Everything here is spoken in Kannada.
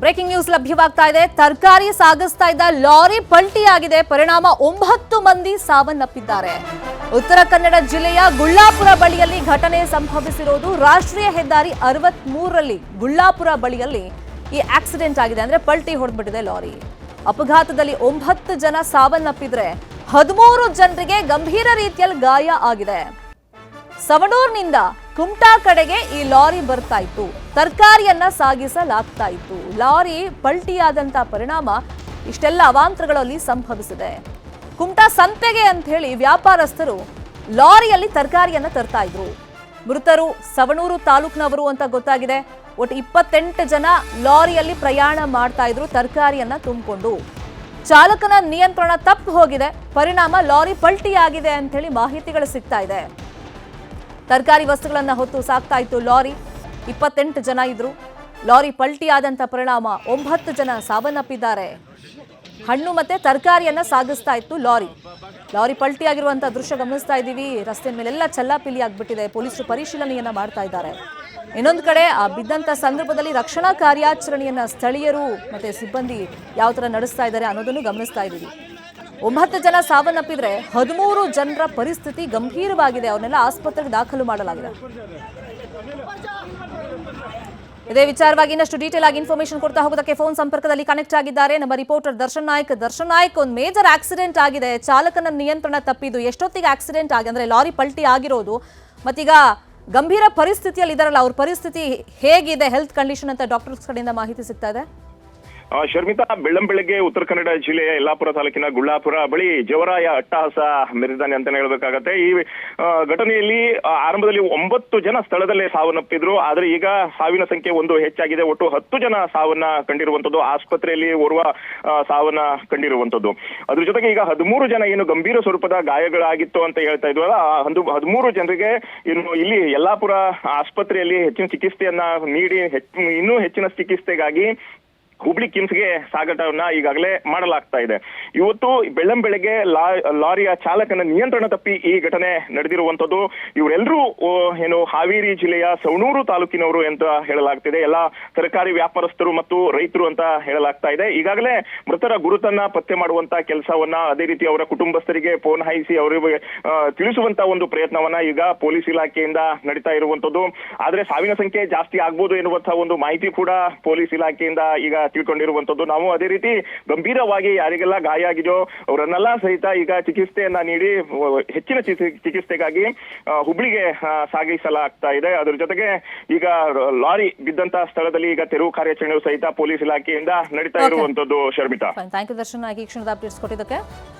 ಬ್ರೇಕಿಂಗ್ ನ್ಯೂಸ್ ಲಭ್ಯವಾಗ್ತಾ ಇದೆ. ತರಕಾರಿ ಸಾಗಿಸ್ತಾ ಇದ್ದ ಲಾರಿ ಪಲ್ಟಿಯಾಗಿದೆ. ಪರಿಣಾಮ ಒಂಬತ್ತು ಮಂದಿ ಸಾವನ್ನಪ್ಪಿದ್ದಾರೆ. ಉತ್ತರ ಕನ್ನಡ ಜಿಲ್ಲೆಯ ಗುಳ್ಳಾಪುರ ಬಳಿಯಲ್ಲಿ ಘಟನೆ ಸಂಭವಿಸಿರೋದು ರಾಷ್ಟ್ರೀಯ ಹೆದ್ದಾರಿ ಅರವತ್ ಮೂರರಲ್ಲಿ ಗುಳ್ಳಾಪುರ ಬಳಿಯಲ್ಲಿ ಈ ಆಕ್ಸಿಡೆಂಟ್ ಆಗಿದೆ ಅಂದ್ರೆ ಪಲ್ಟಿ ಹೊಡೆದ್ಬಿಟ್ಟಿದೆ ಲಾರಿ. ಅಪಘಾತದಲ್ಲಿ ಒಂಬತ್ತು ಜನ ಸಾವನ್ನಪ್ಪಿದ್ರೆ ಹದಿಮೂರು ಜನರಿಗೆ ಗಂಭೀರ ರೀತಿಯಲ್ಲಿ ಗಾಯ ಆಗಿದೆ. ಸವಣೂರ್ನಿಂದ ಕುಮಟಾ ಕಡೆಗೆ ಈ ಲಾರಿ ಬರ್ತಾ ಇತ್ತು. ತರಕಾರಿಯನ್ನ ಸಾಗಿಸಲಾಗ್ತಾ ಇತ್ತು. ಲಾರಿ ಪಲ್ಟಿಯಾದಂತ ಪರಿಣಾಮ ಇಷ್ಟೆಲ್ಲ ಅವಾಂತರಗಳಲ್ಲಿ ಸಂಭವಿಸಿದೆ. ಕುಮಟಾ ಸಂತೆಗೆ ಅಂತ ಹೇಳಿ ವ್ಯಾಪಾರಸ್ಥರು ಲಾರಿಯಲ್ಲಿ ತರಕಾರಿಯನ್ನ ತರ್ತಾ ಇದ್ರು. ಮೃತರು ಸವಣೂರು ತಾಲೂಕಿನವರು ಅಂತ ಗೊತ್ತಾಗಿದೆ. ಒಟ್ಟು ಇಪ್ಪತ್ತೆಂಟು ಜನ ಲಾರಿಯಲ್ಲಿ ಪ್ರಯಾಣ ಮಾಡ್ತಾ ಇದ್ರು, ತರಕಾರಿಯನ್ನ ತುಂಬಿಕೊಂಡು. ಚಾಲಕನ ನಿಯಂತ್ರಣ ತಪ್ಪು ಹೋಗಿದೆ. ಪರಿಣಾಮ ಲಾರಿ ಪಲ್ಟಿಯಾಗಿದೆ ಅಂತ ಹೇಳಿ ಮಾಹಿತಿಗಳು ಸಿಗ್ತಾ ಇದೆ. ತರಕಾರಿ ವಸ್ತುಗಳನ್ನು ಹೊತ್ತು ಸಾಕ್ತಾ ಇತ್ತು ಲಾರಿ. ಇಪ್ಪತ್ತೆಂಟು ಜನ ಇದ್ರು. ಲಾರಿ ಪಲ್ಟಿಯಾದಂಥ ಪರಿಣಾಮ ಒಂಬತ್ತು ಜನ ಸಾವನ್ನಪ್ಪಿದ್ದಾರೆ. ಹಣ್ಣು ಮತ್ತೆ ತರಕಾರಿಯನ್ನ ಸಾಗಿಸ್ತಾ ಇತ್ತು ಲಾರಿ. ಲಾರಿ ಪಲ್ಟಿಯಾಗಿರುವಂತಹ ದೃಶ್ಯ ಗಮನಿಸ್ತಾ ಇದ್ದೀವಿ. ರಸ್ತೆ ಮೇಲೆಲ್ಲ ಚಲ್ಲಾಪಿಲಿ ಆಗ್ಬಿಟ್ಟಿದೆ ಪೊಲೀಸರು ಪರಿಶೀಲನೆಯನ್ನ ಮಾಡ್ತಾ ಇದ್ದಾರೆ. ಇನ್ನೊಂದು ಕಡೆ, ಆ ಬಿದ್ದಂತ ಸಂದರ್ಭದಲ್ಲಿ ರಕ್ಷಣಾ ಕಾರ್ಯಾಚರಣೆಯನ್ನ ಸ್ಥಳೀಯರು ಮತ್ತೆ ಸಿಬ್ಬಂದಿ ಯಾವ ತರ ನಡೆಸ್ತಾ ಇದ್ದಾರೆ ಅನ್ನೋದನ್ನು ಗಮನಿಸ್ತಾ ಇದ್ದೀವಿ. ಒಂಬತ್ತು ಜನ ಸಾವನ್ನಪ್ಪಿದ್ರೆ ಹದಿಮೂರು ಜನರ ಪರಿಸ್ಥಿತಿ ಗಂಭೀರವಾಗಿದೆ. ಅವನ್ನೆಲ್ಲ ಆಸ್ಪತ್ರೆಗೆ ದಾಖಲು ಮಾಡಲಾಗಿದೆ. ಇದೇ ವಿಚಾರವಾಗಿ ಇನ್ನಷ್ಟು ಡೀಟೇಲ್ ಆಗಿ ಇನ್ಫಾರ್ಮೇಶನ್ ಕೊಡ್ತಾ ಹೋಗೋದಕ್ಕೆ ಫೋನ್ ಸಂಪರ್ಕದಲ್ಲಿ ಕನೆಕ್ಟ್ ಆಗಿದ್ದಾರೆ. ನಮ್ಮ ರಿಪೋರ್ಟರ್ ದರ್ಶನ್ ನಾಯಕ್. ದರ್ಶನ್ ನಾಯಕ್, ಒಂದು ಮೇಜರ್ ಆಕ್ಸಿಡೆಂಟ್ ಆಗಿದೆ. ಚಾಲಕನ ನಿಯಂತ್ರಣ ತಪ್ಪಿದ್ದು. ಎಷ್ಟೊತ್ತಿಗೆ ಆಕ್ಸಿಡೆಂಟ್ ಆಗಿ, ಅಂದ್ರೆ ಲಾರಿ ಪಲ್ಟಿ ಆಗಿರೋದು. ಮತ್ತೀಗ ಗಂಭೀರ ಪರಿಸ್ಥಿತಿಯಲ್ಲಿ ಇದಾರಲ್ಲ ಅವ್ರ ಪರಿಸ್ಥಿತಿ ಹೇಗಿದೆ? ಹೆಲ್ತ್ ಕಂಡೀಷನ್ ಅಂತ ಡಾಕ್ಟರ್ಸ್ ಕಡೆಯಿಂದ ಮಾಹಿತಿ ಸಿಗ್ತಾ ಇದೆ. ಶರ್ಮಿತಾ, ಬೆಳ್ಳಂ ಬೆಳಗ್ಗೆ ಉತ್ತರ ಕನ್ನಡ ಜಿಲ್ಲೆಯ ಯಲ್ಲಾಪುರ ತಾಲೂಕಿನ ಗುಳ್ಳಾಪುರ ಬಳಿ ಜವರಾಯ ಅಟ್ಟಹಾಸ ಮೆರೆದಾನೆ ಅಂತಾನೆ ಹೇಳಬೇಕಾಗತ್ತೆ. ಈ ಘಟನೆಯಲ್ಲಿ ಆರಂಭದಲ್ಲಿ ಒಂಬತ್ತು ಜನ ಸ್ಥಳದಲ್ಲೇ ಸಾವನ್ನಪ್ಪಿದ್ರು ಆದ್ರೆ ಈಗ ಸಾವಿನ ಸಂಖ್ಯೆ ಒಂದು ಹೆಚ್ಚಾಗಿದೆ. ಒಟ್ಟು ಹತ್ತು ಜನ ಸಾವನ್ನ ಕಂಡಿರುವಂತದ್ದು ಆಸ್ಪತ್ರೆಯಲ್ಲಿ ಓರ್ವ ಸಾವನ್ನ ಕಂಡಿರುವಂತದ್ದು ಅದ್ರ ಜೊತೆಗೆ ಈಗ ಹದಿಮೂರು ಜನ ಏನು ಗಂಭೀರ ಸ್ವರೂಪದ ಗಾಯಗಳಾಗಿತ್ತು ಅಂತ ಹೇಳ್ತಾ ಇದ್ವಲ್ಲ ಹದಿಮೂರು ಜನರಿಗೆ ಇನ್ನು ಇಲ್ಲಿ ಯಲ್ಲಾಪುರ ಆಸ್ಪತ್ರೆಯಲ್ಲಿ ಹೆಚ್ಚಿನ ಚಿಕಿತ್ಸೆಯನ್ನ ನೀಡಿ ಇನ್ನೂ ಹೆಚ್ಚಿನ ಚಿಕಿತ್ಸೆಗಾಗಿ ಹುಬ್ಳಿ ಕಿಮ್ಸ್ಗೆ ಸಾಗಾಟವನ್ನ ಈಗಾಗಲೇ ಮಾಡಲಾಗ್ತಾ ಇದೆ. ಇವತ್ತು ಬೆಳ್ಳಂ ಬೆಳಗ್ಗೆ ಲಾರಿಯ ಚಾಲಕನ ನಿಯಂತ್ರಣ ತಪ್ಪಿ ಈ ಘಟನೆ ನಡೆದಿರುವಂತದ್ದು ಇವರೆಲ್ಲರೂ ಏನು ಹಾವೇರಿ ಜಿಲ್ಲೆಯ ಸವಣೂರು ತಾಲೂಕಿನವರು ಅಂತ ಹೇಳಲಾಗ್ತಿದೆ. ಎಲ್ಲ ಸರ್ಕಾರಿ ವ್ಯಾಪಾರಸ್ಥರು ಮತ್ತು ರೈತರು ಅಂತ ಹೇಳಲಾಗ್ತಾ ಇದೆ. ಈಗಾಗಲೇ ಮೃತರ ಗುರುತನ್ನ ಪತ್ತೆ ಮಾಡುವಂತ ಕೆಲಸವನ್ನ ಅದೇ ರೀತಿ ಅವರ ಕುಟುಂಬಸ್ಥರಿಗೆ ಫೋನ್ ಹಾಯಿಸಿ ಅವರಿಗೆ ತಿಳಿಸುವಂತ ಒಂದು ಪ್ರಯತ್ನವನ್ನ ಈಗ ಪೊಲೀಸ್ ಇಲಾಖೆಯಿಂದ ನಡೀತಾ ಇರುವಂತದ್ದು ಆದ್ರೆ ಸಾವಿನ ಸಂಖ್ಯೆ ಜಾಸ್ತಿ ಆಗ್ಬೋದು ಎನ್ನುವಂತಹ ಒಂದು ಮಾಹಿತಿ ಕೂಡ ಪೊಲೀಸ್ ಇಲಾಖೆಯಿಂದ ಈಗ ತಿಳ್ಕೊಂಡಿರುವಂತದ್ದು. ನಾವು ಅದೇ ರೀತಿ ಗಂಭೀರವಾಗಿ ಯಾರಿಗೆಲ್ಲ ಗಾಯ ಆಗಿದೆಯೋ ಅವರನ್ನೆಲ್ಲ ಸಹಿತ ಈಗ ಚಿಕಿತ್ಸೆಯನ್ನ ನೀಡಿ ಹೆಚ್ಚಿನ ಚಿಕಿ- ಚಿಕಿತ್ಸೆಗಾಗಿ ಹುಬ್ಳಿಗೆ ಸಾಗಿಸಲಾಗ್ತಾ ಇದೆ. ಅದ್ರ ಜೊತೆಗೆ ಈಗ ಲಾರಿ ಬಿದ್ದಂತ ಸ್ಥಳದಲ್ಲಿ ಈಗ ತೆರವು ಕಾರ್ಯಾಚರಣೆಯು ಸಹಿತ ಪೊಲೀಸ್ ಇಲಾಖೆಯಿಂದ ನಡೀತಾ ಇರುವಂತದ್ದು ಶರ್ಮಿತಾ. Thank you Darshan. ಆಗಿ ಕ್ಷಣದ ಅಪ್ಡೇಟ್ಸ್ ಕೊಟ್ಟಿದ್ದಕ್ಕೆ